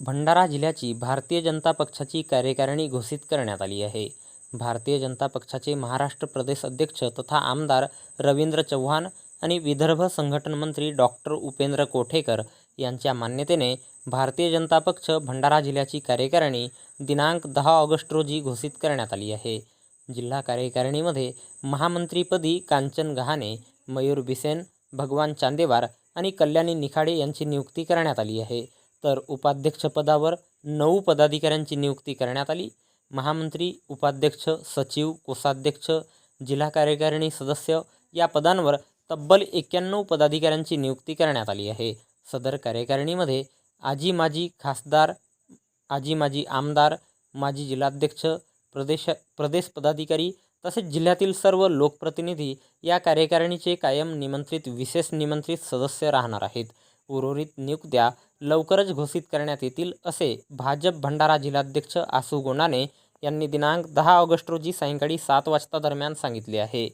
भंडारा जिल्ह्याची भारतीय जनता पक्षाची कार्यकारिणी घोषित करण्यात आली आहे. भारतीय जनता पक्षाचे महाराष्ट्र प्रदेश अध्यक्ष तथा आमदार रवींद्र चव्हाण आणि विदर्भ संघटन मंत्री डॉक्टर उपेंद्र कोठेकर यांच्या मान्यतेने भारतीय जनता पक्ष भंडारा जिल्ह्याची कार्यकारिणी दिनांक दहा ऑगस्ट रोजी घोषित करण्यात आली आहे. जिल्हा कार्यकारिणीमध्ये महामंत्रीपदी कांचन गहाणे मयूर बिसेन भगवान चांदेवार आणि कल्याणी निखाडे यांची नियुक्ती करण्यात आली आहे. तर उपाध्यक्षपदावर नऊ पदाधिकाऱ्यांची नियुक्ती करण्यात आली. महामंत्री उपाध्यक्ष सचिव कोषाध्यक्ष जिल्हा कार्यकारिणी सदस्य या पदांवर तब्बल एक्क्याण्णव पदाधिकाऱ्यांची नियुक्ती करण्यात आली आहे. सदर कार्यकारिणीमध्ये आजी माजी खासदार आजी माजी आमदार माजी जिल्हाध्यक्ष प्रदेश प्रदेश पदाधिकारी तसेच जिल्ह्यातील सर्व लोकप्रतिनिधी या कार्यकारिणीचे कायम निमंत्रित विशेष निमंत्रित सदस्य राहणार आहेत. उर्वरित नियुक्त्या लवकरच घोषित करण्यात येतील असे भाजप भंडारा जिल्हाध्यक्ष आसू गोंडाने यांनी दिनांक दहा ऑगस्ट रोजी सायंकाळी सात वाजता दरम्यान सांगितले आहे.